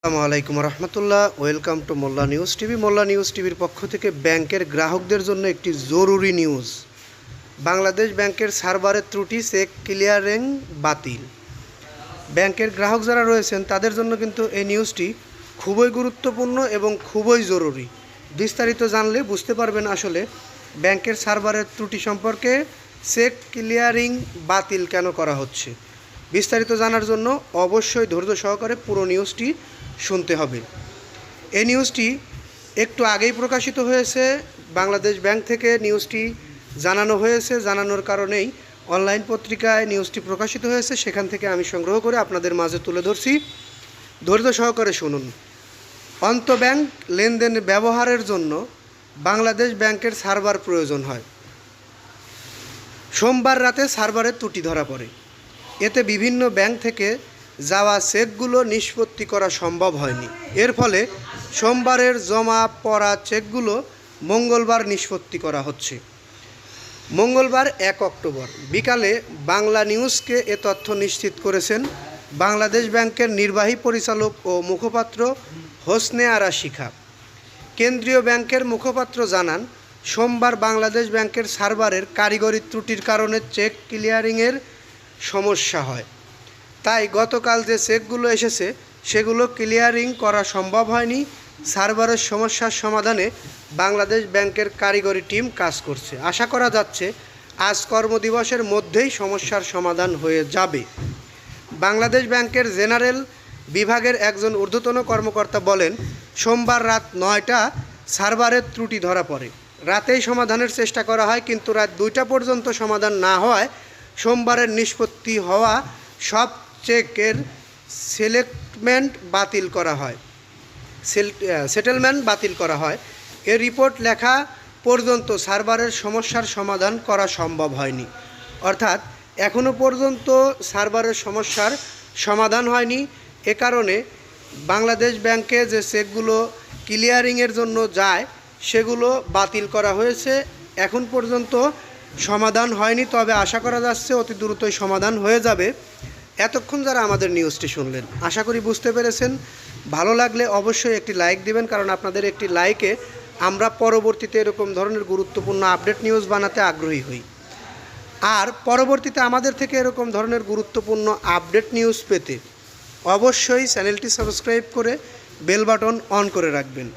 আসসালামু আলাইকুম রহমতুল্লাহ। Welcome to Molla news TV. Molla news টিভির পক্ষ থেকে ব্যাংকের গ্রাহকদের জন্য একটি জরুরি নিউজ। বাংলাদেশ ব্যাংকের সার্ভারের ত্রুটি চেক ক্লিয়ারিং বাতিল। ব্যাংকের গ্রাহক যারা রয়েছেন, তাদের জন্য কিন্তু এই নিউজটি খুবই গুরুত্বপূর্ণ এবং খুবই জরুরি। বিস্তারিত জানলে বুঝতে পারবেন আসলে ব্যাংকের সার্ভারের ত্রুটি সম্পর্কে চেক ক্লিয়ারিং বাতিল কেন করা হচ্ছে। বিস্তারিত জানার জন্য অবশ্যই ধৈর্য সহকারে পুরো নিউজটি শুনতে হবে। এই নিউজটি একটু আগেই প্রকাশিত হয়েছে। বাংলাদেশ ব্যাংক থেকে নিউজটি জানানো হয়েছে। জানানোর কারণেই অনলাইন পত্রিকায় নিউজটি প্রকাশিত হয়েছে। সেখান থেকে আমি সংগ্রহ করে আপনাদের মাঝে তুলে ধরছি। ধৈর্য সহকারে শুনুন। অন্তব্যাংক লেনদেন ব্যবহারের জন্য বাংলাদেশ ব্যাংকের সার্ভার প্রয়োজন হয়। সোমবার রাতে সার্ভারের ত্রুটি ধরা পড়ে। এতে বিভিন্ন ব্যাংক থেকে যাওয়া চেকগুলো নিষ্পত্তি করা সম্ভব হয়নি। এর ফলে সোমবারের জমা পড়া চেকগুলো মঙ্গলবার নিষ্পত্তি করা হচ্ছে। মঙ্গলবার এক অক্টোবর, বিকালে বাংলা নিউজকে এ তথ্য নিশ্চিত করেছেন বাংলাদেশ ব্যাংকের নির্বাহী পরিচালক ও মুখপাত্র হোসনে আরা শিখা। কেন্দ্রীয় ব্যাংকের মুখপাত্র জানান, সোমবার বাংলাদেশ ব্যাংকের সার্ভারের কারিগরি ত্রুটির কারণে চেক ক্লিয়ারিংয়ের সমস্যা হয়। তাই গতকাল যে চেকগুলো এসেছে, সেগুলো ক্লিয়ারিং করা সম্ভব হয়নি। সার্ভারের সমস্যার সমাধানে বাংলাদেশ ব্যাংকের কারিগরি টিম কাজ করছে। আশা করা যাচ্ছে, আজ কর্মদিবসের মধ্যেই সমস্যার সমাধান হয়ে যাবে। বাংলাদেশ ব্যাংকের জেনারেল বিভাগের একজন ঊর্ধ্বতন কর্মকর্তা বলেন, সোমবার রাত নয়টা সার্ভারের ত্রুটি ধরা পড়ে। রাতেই সমাধানের চেষ্টা করা হয়, কিন্তু রাত দুইটা পর্যন্ত সমাধান না হওয়ায় সোমবারের নিষ্পত্তি হওয়া সব চেকের সিলেক্টমেন্ট বাতিল করা হয়। সেটেলমেন্ট বাতিল করা হয়। এর রিপোর্ট লেখা পর্যন্ত সার্ভারের সমস্যার সমাধান করা সম্ভব হয়নি। অর্থাৎ এখনও পর্যন্ত সার্ভারের সমস্যার সমাধান হয়নি। এ কারণে বাংলাদেশ ব্যাংকে যে চেকগুলো ক্লিয়ারিংয়ের জন্য যায়, সেগুলো বাতিল করা হয়েছে। এখন পর্যন্ত সমাধান হয়নি, তবে আশা করা যাচ্ছে অতি দ্রুতই সমাধান হয়ে যাবে। এতক্ষণ যারা আমাদের নিউজটি শুনলেন, আশা করি বুঝতে পেরেছেন। ভালো লাগলে অবশ্যই একটি লাইক দিবেন, কারণ আপনাদের একটি লাইকে আমরা পরবর্তীতে এরকম ধরনের গুরুত্বপূর্ণ আপডেট নিউজ বানাতে আগ্রহী হই। আর পরবর্তীতে আমাদের থেকে এরকম ধরনের গুরুত্বপূর্ণ আপডেট নিউজ পেতে অবশ্যই চ্যানেলটি সাবস্ক্রাইব করে বেল বাটন অন করে রাখবেন।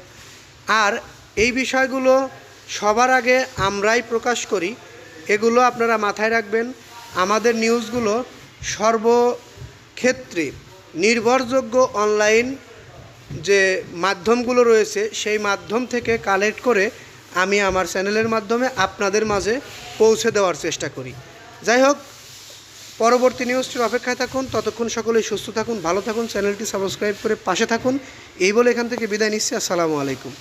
আর এই বিষয়গুলো সবার আগে আমরাই প্রকাশ করি। এগুলো আপনারা মাথায় রাখবেন। আমাদের নিউজগুলো সর্বক্ষেত্রে নির্ভরযোগ্য অনলাইন যে মাধ্যমগুলো রয়েছে, সেই মাধ্যম থেকে কালেক্ট করে আমি আমার চ্যানেলের মাধ্যমে আপনাদের মাঝে পৌঁছে দেওয়ার চেষ্টা করি। যাই হোক, পরবর্তী নিউজটির অপেক্ষায় থাকুন। ততক্ষণ সকলেই সুস্থ থাকুন, ভালো থাকুন, চ্যানেলটি সাবস্ক্রাইব করে পাশে থাকুন। এই বলে এখান থেকে বিদায় নিচ্ছি। আসসালামু আলাইকুম।